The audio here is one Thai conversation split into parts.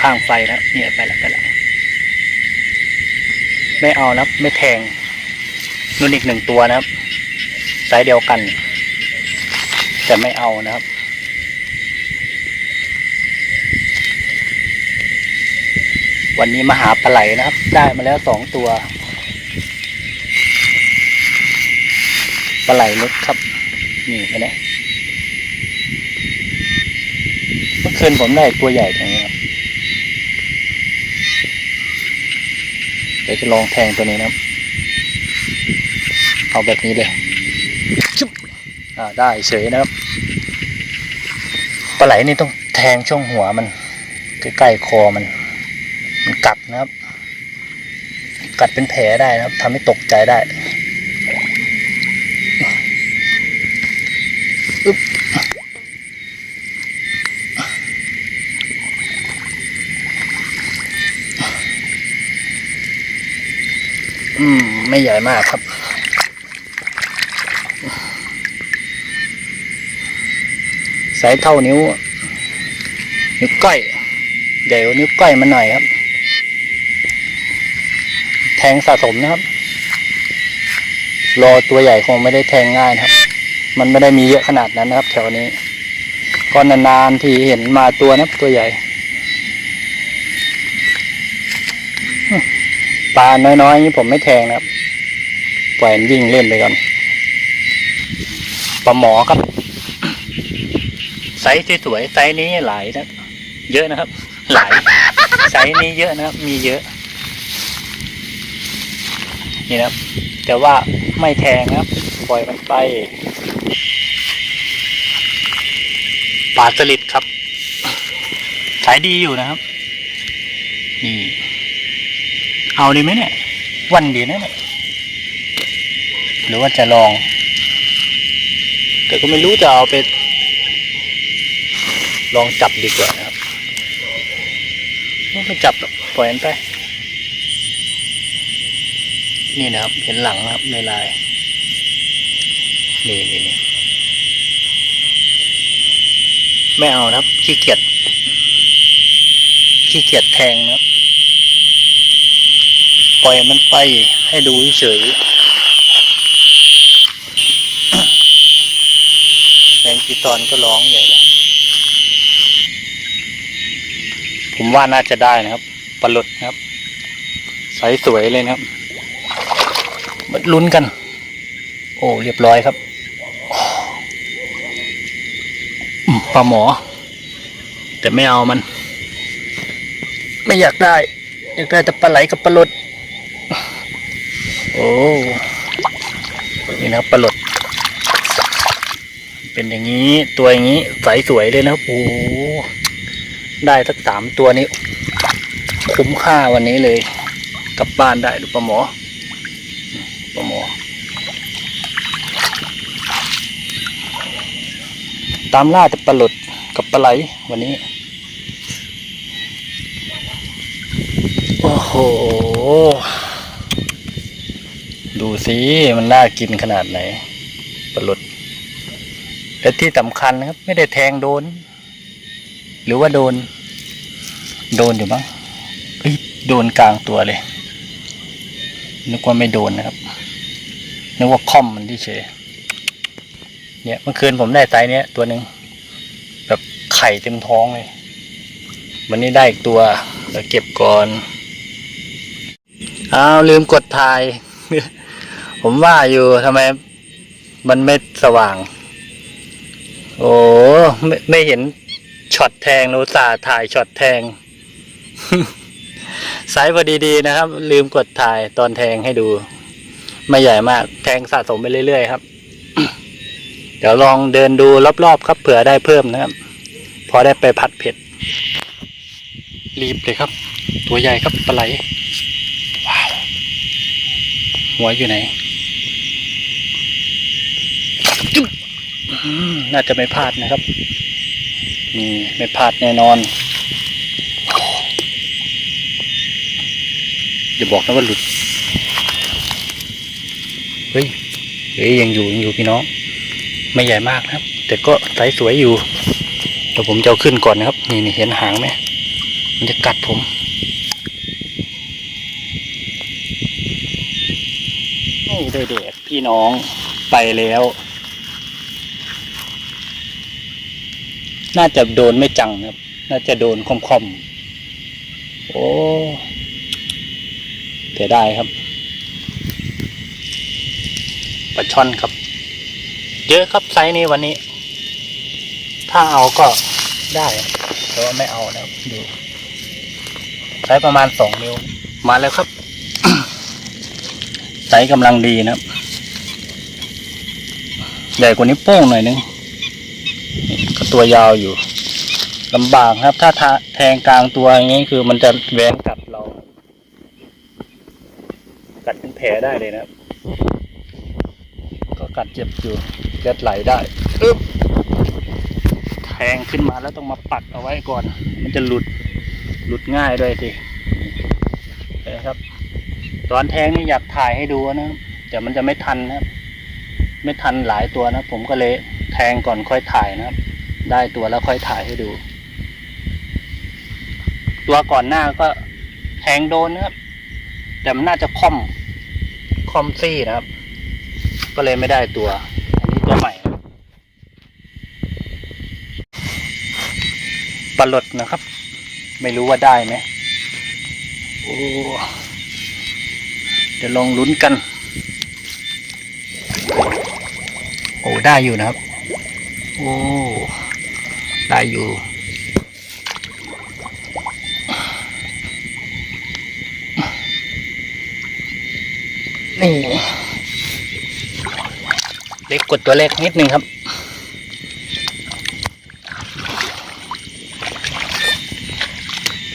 ข้างไฟแล้วเนี่ยไปแล้วไปแล้วไม่เอานะครับไม่แทงนุ่นอีกหนึ่งตัวนะครับไซส์เดียวกัน แต่ไม่เอานะครับ วันนี้มาหาปลาไหลนะครับ ได้มาแล้วสองตัวปลาไหลเล็กครับ นี่ไปเนี่ยเมื่อคืนผมได้ตัวใหญ่ตรงนี้ครับเดี๋ยวจะลองแทงตัวนี้นะครับ เอาแบบนี้เลยชุบอ่าได้เฉยนะครับปลาไหลนี่ต้องแทงช่วงหัวมันใกล้ๆคอมัน มันกัดนะครับ กัดเป็นแผลได้นะครับทำให้ตกใจได้อึ๊บ อืม ไม่ใหญ่มากครับสายเท่านิ้ว นิ้วก้อย ใหญ่กว่านิ้วก้อยมาหน่อยครับ แทงสะสมนะครับ รอตัวใหญ่คงไม่ได้แทงง่ายนะครับ มันไม่ได้มีเยอะขนาดนั้นนะครับ แถวนี้ก็นานๆที่เห็นมาตัวนะตัวใหญ่ฮึป ลาน้อยๆนี้ผมไม่แทงนะครับ ปล่อยมันวิ่งเล่นไปก่อน ปลาหมอครับ ไซส์สวยๆไซส์นี้หลายนะ เยอะนะครับ หลาย ไซส์นี้เยอะนะครับ มีเยอะ นี่นะครับ แต่ว่าไม่แทงนะครับ ปล่อยมันไป ปลาสลิดครับ ขายดีอยู่นะครับ นี่ เอาดีไหมเนี่ยวันดีนะเนี่ยหรือว่าจะลอง แต่ก็ไม่รู้จะเอาไป ลองจับดีกว่านะครับไม่จับหรอกปล่อยมันไป นี่นะครับ เห็นหลังนะครับในลาย นี่นี่นี่ไม่เอานะครับขี้เกียจขี้เกียจแทงนะครับ ปล่อยมันไปให้ดูเฉยแมงกีตอนก็ร้องใหญ่เลย ผมว่าน่าจะได้นะครับปลาหลุดนะครับ ใสสวยเลยนะครับมาลุ้นกัน โอ้เรียบร้อยครับปลาหมอ แต่ไม่เอามัน ไม่อยากได้ อยากได้แต่ปลาไหลกับปลาหลด โอ้นี่นะครับปลาหลด เป็นอย่างนี้ตัวอย่างนี้ใสสวยเลยนะครับโอ้ได้สักสามตัวนี้ คุ้มค่าวันนี้เลย กลับบ้านได้ดูปลาหมอปลาหมอ ตามล่าแต่ปลาหลดกับปลาไหลวันนี้ โอ้โห ดูสิมันน่ากินขนาดไหนปลาหลดและที่สำคัญนะครับ ไม่ได้แทงโดน หรือว่าโดน โดนอยู่มั้งโดนกลางตัวเลย นึกว่าไม่โดนนะครับ นึกว่าค่อมมันที่เฉยเนี่ยเมื่อคืนผมได้ไซส์เนี้ยตัวหนึ่งแบบไข่เต็มท้องเลย วันนี้ได้อีกตัวเดี๋ยวเก็บก่อน อ้าวลืมกดถ่าย ผมว่าอยู่ทำไมมันไม่สว่าง โอ้ไม่ไม่เห็นช็อตแทงโนตส่าถ่ายช็อตแทงไซส์พอดีๆนะครับ ลืมกดถ่ายตอนแทงให้ดู ไม่ใหญ่มาก แทงสะสมไปเรื่อยๆครับ เดี๋ยวลองเดินดูรอบๆครับเผื่อได้เพิ่มนะครับ พอได้ไปผัดเผ็ด รีบเลยครับ ตัวใหญ่ครับปลาไหล ว้าว หัวอยู่ไหนจุ๊บอืม น่าจะไม่พลาดนะครับนี่ไม่พลาดแน่นอนอย่าบอกนะว่าหลุดเฮ้ยเฮ้ยยังอยู่ยังอยู่พี่น้อง ไม่ใหญ่มากนะครับ แต่ก็ไซส์สวยอยู่เดี๋ยวผมจะเอาขึ้นก่อนนะครับ นี่นี่เห็นหางไหมมันจะกัดผมไม่ได้เด็กพี่น้องไปแล้ว น่าจะโดนไม่จังครับ น่าจะโดนคอมๆโอ้เสียดายครับปลาช่อนครับ เยอะครับไซส์นี้วันนี้ ถ้าเอาก็ได้แต่ว่าไม่เอานะครับดูไซส์ประมาณสองนิ้ว มาแล้วครับไซส์กำลังดีนะครับ ใหญ่กว่านี้โป้งหน่อยนึง ก็ตัวยาวอยู่ลำบากครับ ถ้าทาแทงกลางตัวอย่างนี้คือมันจะแหวนกัดเรา กัดเป็นแผลได้เลยนะครับ ก็กัดเจ็บอยู่เลือดไหลได้อึ๊บแทงขึ้นมาแล้วต้องมาปักเอาไว้ก่อน มันจะหลุดหลุดง่ายด้วยสินะครับ ตอนแทงนี่อยากถ่ายให้ดูนะครับแต่มันจะไม่ทันนะครับ ไม่ทันหลายตัวนะ ผมก็เลย งก่อนค่อยถ่ายนะครับ ได้ตัวแล้วค่อยถ่ายให้ดู ตัวก่อนหน้าก็แทงโดนนะครับ แต่มันน่าจะค่อมคอมซี่นะครับ ก็เลยไม่ได้ตัว อันนี้ตัวใหม่ปลาหลดนะครับ ไม่รู้ว่าได้ไหมโอ้เดี๋ยวลองลุ้นกัน โอ้ได้อยู่นะครับ โอ้ได้อยู่นี่เล็กกดตัวเล็กนิดนึงครับ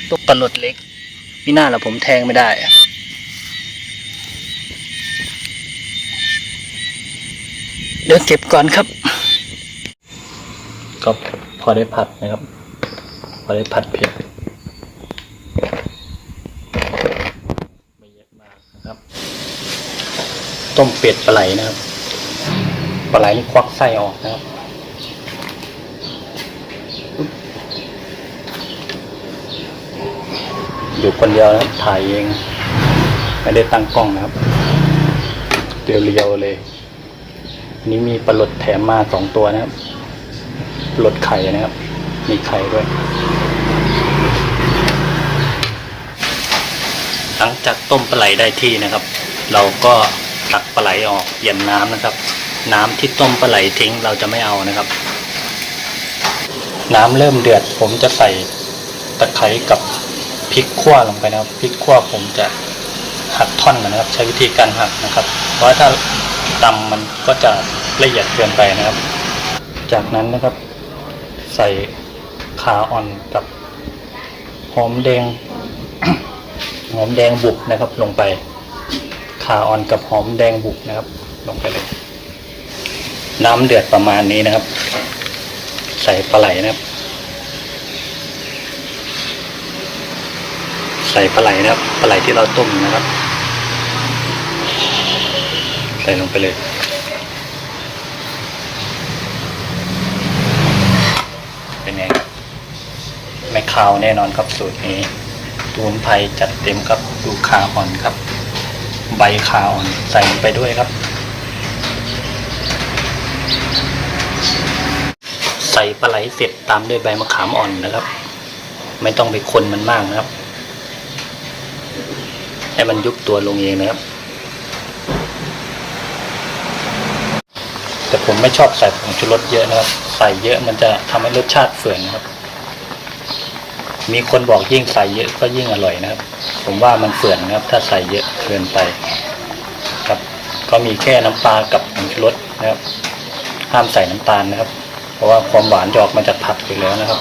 ตัวปลาหลดเล็กนี่น่าละผมแทงไม่ได้อะเดี๋ยวเก็บก่อนครับ ก็พอได้ผัดนะครับ พอได้ผัดเผ็ดไม่เยอะมากนะครับ ต้มเป็ดปลาไหลนะครับปลาไหลนี่ควักไส้ออกนะครับอยู่คนเดียวนะครับถ่ายเองไม่ได้ตั้งกล้องนะครับเรียวๆเลยนนี้มีปลาหลดแถมมาสองตัวนะครับ ลาหลดไข่นะครับ มีไข่ด้วย หลังจากต้มปลาไหลได้ที่นะครับ เราก็ตักปลาไหลออกเปลี่ยนน้ำนะครับ น้ำที่ต้มปลาไหลทิ้งเราจะไม่เอานะครับ น้ำเริ่มเดือด ผมจะใส่ตะไคร้กับพริกขั่วลงไปนะครับพริกขั่วผมจะหักท่อนนะครับ ใช้วิธีการหักนะครับ เพราะถ้าตำมันก็จะละเอียดเกินไปนะครับ จากนั้นนะครับ ใส่ขาอ่อนกับหอมแดง หอมแดงบุกนะครับ ลงไป ขาอ่อนกับหอมแดงบุกนะครับ ลงไปเลย น้ำเดือดประมาณนี้นะครับ ใส่ปลาไหลนะครับ ใส่ปลาไหลนะครับปลาไหลที่เราต้มนะครับ ใส่ลงไปเลย เป็นไงครับ ไม่าวแน่นอนครับสูตรนี้ตูนไพรจัดเต็มครับดูขาอ่อนครับ ใบขาอ่อนใส่ไปด้วยครับ ใส่ปลาไหลเสร็จตามด้วยใบมะขามอ่อนนะครับ ไม่ต้องไปคนมันมากนะครับให้มันยุบตัวลงเองนะครับ แต่ผมไม่ชอบใส่ผงชูรสเยอะนะครับ ใส่เยอะมันจะทำให้รสชาติเฟื่อนนะครับ มีคนบอกยิ่งใส่เยอะก็ยิ่งอร่อยนะครับ ผมว่ามันเฟื่อนนะครับ ถ้าใส่เยอะเกินไป ครับ ก็มีแค่น้ำปลากับผงชูรสนะครับ ห้ามใส่น้ำตาลนะครับ เพราะว่าความหวานจะออกมาจากผักอยู่แล้วนะครับ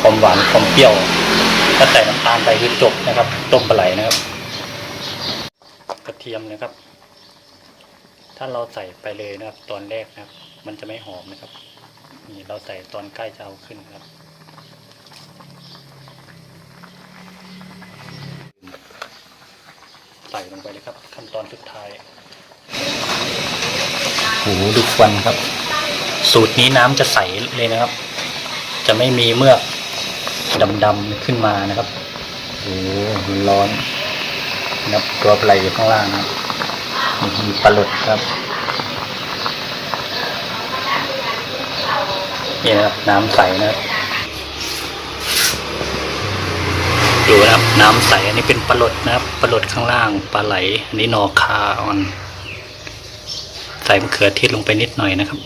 ความหวานความเปรี้ยว ถ้าใส่น้ำตาลไปคือจบนะครับ ต้มปลาไหลนะครับ กระเทียมนะครับ ถ้าเราใส่ไปเลยนะครับ ตอนแรกนะครับ มันจะไม่หอมนะครับ นี่เราใส่ตอนใกล้จะเอาขึ้นครับ ส่ลงไปเลยครับ ขั้นตอนสุดท้ายโอ้โหดูควันครับ สูตรนี้น้ำจะใสเลยนะครับ จะไม่มีเมือกดำๆขึ้นมานะครับโอ้โหร้อนนะครับตัวปลาไหลอยู่ข้างล่างนะครับมีปลาหลดครับนี่นะครับน้ำใสนะครับ ดูนะครับ น้ำใสอันนี้เป็นปลาหลดนะครับปลาหลดข้างล่างปลาไหล อันนี้นอคาออน ใส่มะเขือเทศลงไปนิดหน่อยนะครับ